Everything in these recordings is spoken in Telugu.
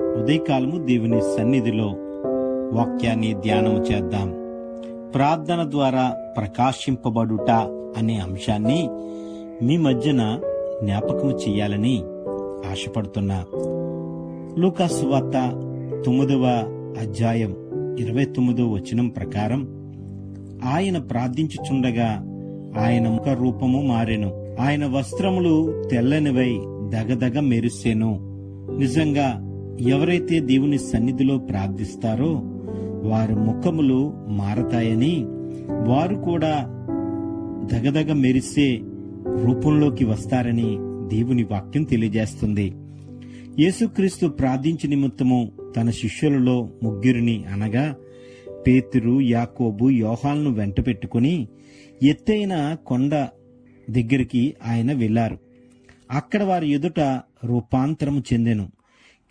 ఉదయకాలము దేవుని సన్నిధిలో వాక్యాన్ని ధ్యానము చేద్దాం. ప్రార్థన ద్వారా ప్రకాశింపబడుట అనే అంశాన్ని మీ మధ్యన జ్ఞాపకము చేయాలని ఆశపడుతున్నా. లూకాసు వార్త తొమ్మిదవ అధ్యాయం ఇరవై తొమ్మిదవ వచనం ప్రకారం ఆయన ప్రార్థించుచుండగా ఆయన ముఖ రూపము మారెను. ఆయన వస్త్రములు తెల్లనివై దగదగ మెరిసెను. నిజంగా ఎవరైతే దేవుని సన్నిధిలో ప్రార్థిస్తారో వారి ముఖములు మారతాయని వారు కూడా దగదగ మెరిసే రూపంలోకి వస్తారని దేవుని వాక్యం తెలియజేస్తుంది. యేసుక్రీస్తు ప్రార్థించి నిమిత్తము తన శిష్యులలో ముగ్గురిని అనగా పేతురు యాకోబు యోహాలను వెంట పెట్టుకుని ఎత్తైన కొండ దగ్గరికి ఆయన వెళ్ళారు అక్కడ వారి ఎదుట రూపాంతరము చెందెను.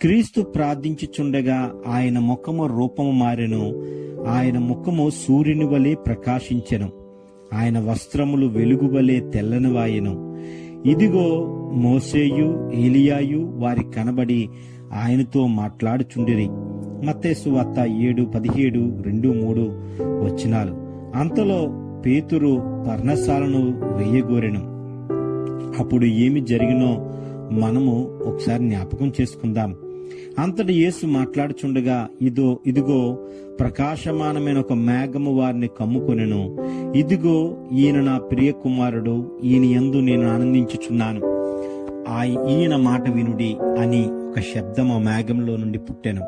క్రీస్తు ప్రార్థించుచుండగా ఆయన ముఖము రూపము మారెను. ఆయన ముఖము సూర్యుని వలె ప్రకాశించెను. ఆయన వస్త్రములు వెలుగు వలె తెల్లనివాయెను ఇదిగో మోసేయు ఏలియాయు వారి కనబడి ఆయనతో మాట్లాడుచుండిరి. మత్తేసు వార్త ఏడు పదిహేడు రెండు మూడు వచ్చినాలు. అంతలో పేతురు పర్ణశాలను వేయగోరెను. అప్పుడు ఏమి జరిగినో మనము ఒకసారి జ్ఞాపకం చేసుకుందాం. అంతటి యేసు మాట్లాడుచుండగా ఇదో ఇదిగో ప్రకాశమానమైన ఒక మేఘము వారిని కమ్ముకొనెను. ఇదిగో ఈయన నా ప్రియ కుమారుడు ఈయన యందు నేను ఆనందించుచున్నాను. ఆ ఈయన మాట వినుడి అని ఒక శబ్దం ఆ మేఘంలో నుండి పుట్టెను.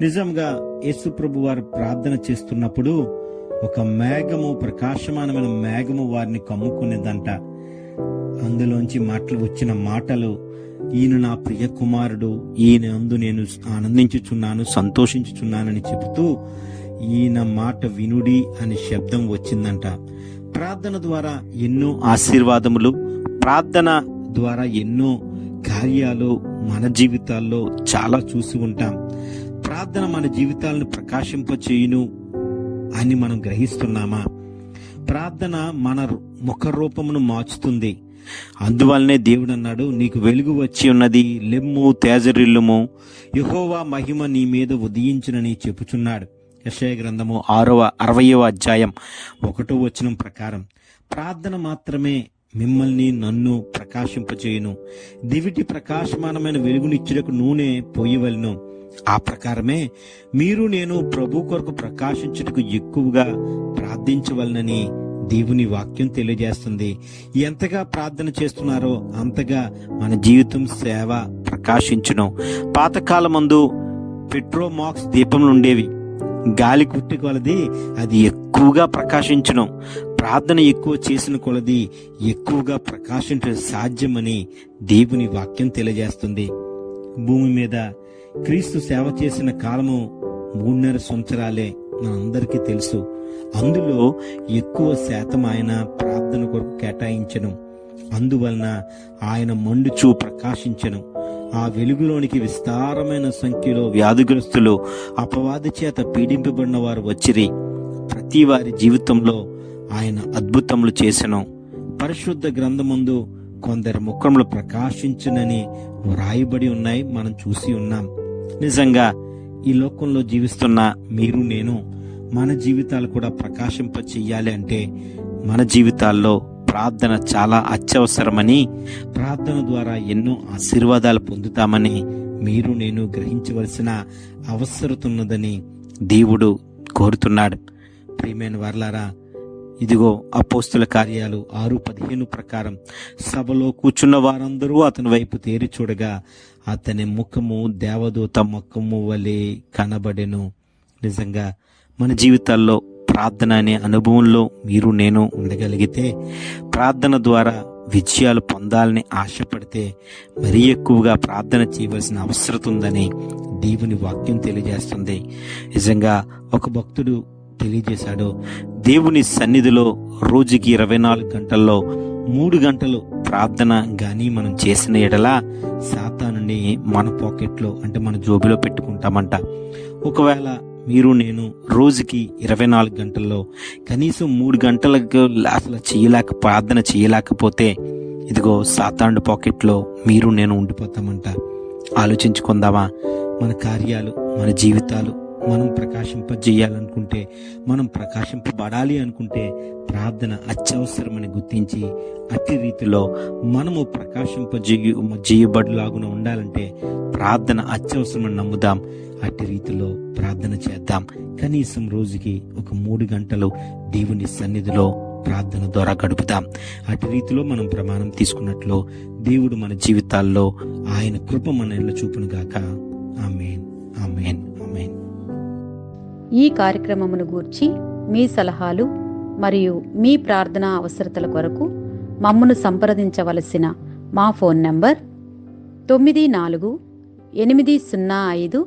నిజంగా యేసు ప్రభు వారు ప్రార్థన చేస్తున్నప్పుడు ఒక మేఘము ప్రకాశమానమైన మేఘము వారిని కమ్ముకునేదంట. అందులోంచి మాటలు వచ్చిన మాటలు ఈయన నా ప్రియ కుమారుడు ఈయన అందు నేను ఆనందించుచున్నాను సంతోషించుచున్నానని చెబుతూ ఈయన మాట వినుడి అనే శబ్దం వచ్చిందంట. ప్రార్థన ద్వారా ఎన్నో ఆశీర్వాదములు ప్రార్థన ద్వారా ఎన్నో కార్యాలు మన జీవితాల్లో చాలా చూసి ఉంటాం. ప్రార్థన మన జీవితాలను ప్రకాశింపచేయును అని మనం గ్రహిస్తున్నామా? ప్రార్థన మన ముఖ రూపమును మార్చుతుంది. అందువల్లనే దేవుడు అన్నాడు నీకు వెలుగు వచ్చి ఉన్నది లెమ్ము తేజరిల్లుము. యహోవా మహిమ నీ మీద ఉదయించునని చెప్పుచున్నాడు. యశయ గ్రంథము ఆరవ అరవయవ అధ్యాయం ఒకటో వచనం ప్రకారం ప్రార్థన మాత్రమే మిమ్మల్ని నన్ను ప్రకాశింపచేయును. దివిటి ప్రకాశమానమైన వెలుగునిచ్చుటకు నూనె పోయవలను. ఆ ప్రకారమే మీరు నేను ప్రభు కొరకు ప్రకాశించుటకు ఎక్కువగా ప్రార్థించవలనని దేవుని వాక్యం తెలియజేస్తుంది. ఎంతగా ప్రార్థన చేస్తున్నారో అంతగా మన జీవితం సేవ ప్రకాశించును. పాతకాలమందు పెట్రోమాక్స్ దీపములు ఉండేవి గాలి కుట్టి కొలది అది ఎక్కువగా ప్రకాశించడం ప్రార్థన ఎక్కువ చేసిన కొలది ఎక్కువగా ప్రకాశించడం సాధ్యమని దేవుని వాక్యం తెలియజేస్తుంది. భూమి మీద క్రీస్తు సేవ చేసిన కాలము మూడున్నర సంవత్సరాలే మనందరికీ తెలుసు. అందులో ఎక్కువ శాతం ఆయన ప్రార్థన కొరకు కేటాయించను. అందువలన ఆయన మండుచూ ప్రకాశించను. ఆ వెలుగులోనికి విస్తారమైన సంఖ్యలో వ్యాధిగ్రస్తులు అపవాది చేత పీడింపబడిన వారు వచ్చిరి. ప్రతి వారి జీవితంలో ఆయన అద్భుతములు చేసెను. పరిశుద్ధ గ్రంథమందు కొందరి ముఖములు ప్రకాశించునని వ్రాయబడి ఉన్నాయి మనం చూసి ఉన్నాం. నిజంగా ఈ లోకంలో జీవిస్తున్న మీరు నేను మన జీవితాలు కూడా ప్రకాశింప చెయ్యాలి అంటే మన జీవితాల్లో ప్రార్థన చాలా అత్యవసరమని ప్రార్థన ద్వారా ఎన్నో ఆశీర్వాదాలు పొందుతామని మీరు నేను గ్రహించవలసిన అవసరత ఉన్నదని దేవుడు కోరుతున్నాడు. ప్రియమైన వర్లారా ఇదిగో అపోస్తుల కార్యాలు ఆరు పదిహేను ప్రకారం. సభలో కూర్చున్న వారందరూ అతని వైపు తేరి చూడగా అతని ముఖము దేవదూత ముఖము వలె కనబడెను. నిజంగా మన జీవితాల్లో ప్రార్థన అనే అనుభవంలో మీరు నేను ఉండగలిగితే ప్రార్థన ద్వారా విజయాలు పొందాలని ఆశపడితే మరీ ఎక్కువగా ప్రార్థన చేయవలసిన అవసరం ఉందని దేవుని వాక్యం తెలియజేస్తుంది. నిజంగా ఒక భక్తుడు తెలియజేశాడు దేవుని సన్నిధిలో రోజుకి ఇరవై నాలుగు గంటల్లో మూడు గంటలు ప్రార్థన కానీ మనం చేసిన ఎడలా సాతానుని మన పాకెట్లో అంటే మన జోబిలో పెట్టుకుంటామంట. ఒకవేళ మీరు నేను రోజుకి ఇరవై నాలుగు గంటల్లో కనీసం మూడు గంటలకు అసలు చేయలేక ప్రార్థన చేయలేకపోతే ఇదిగో సాతాండు పాకెట్లో మీరు నేను ఉండిపోతామంట. ఆలోచించుకుందామా? మన కార్యాలు మన జీవితాలు మనం ప్రకాశింపజేయాలనుకుంటే మనం ప్రకాశింపబడాలి అనుకుంటే ప్రార్థన అత్యవసరమని గుర్తించి అట్టి రీతిలో మనము ప్రకాశింపజేయ చేయబడిలాగున ఉండాలంటే ప్రార్థన అత్యవసరమని నమ్ముదాం. అట్టి రీతిలో ప్రార్థన చేద్దాం. కనీసం రోజుకి ఒక మూడు గంటలు దేవుని సన్నిధిలో ప్రార్థన ద్వారా గడుపుతాం. అటు రీతిలో మనం ప్రమాణం తీసుకున్నట్లు దేవుడు మన జీవితాల్లో ఆయన కృప మన ఇళ్ళ చూపును గాక. ఆమెన్. ఆమెన్. ఆమెన్. ఈ కార్యక్రమమును గూర్చి మీ సలహాలు మరియు మీ ప్రార్థనా అవసరతల కొరకు మమ్మను సంప్రదించవలసిన మా ఫోన్ నంబర్ తొమ్మిది నాలుగు ఎనిమిది సున్నా ఐదు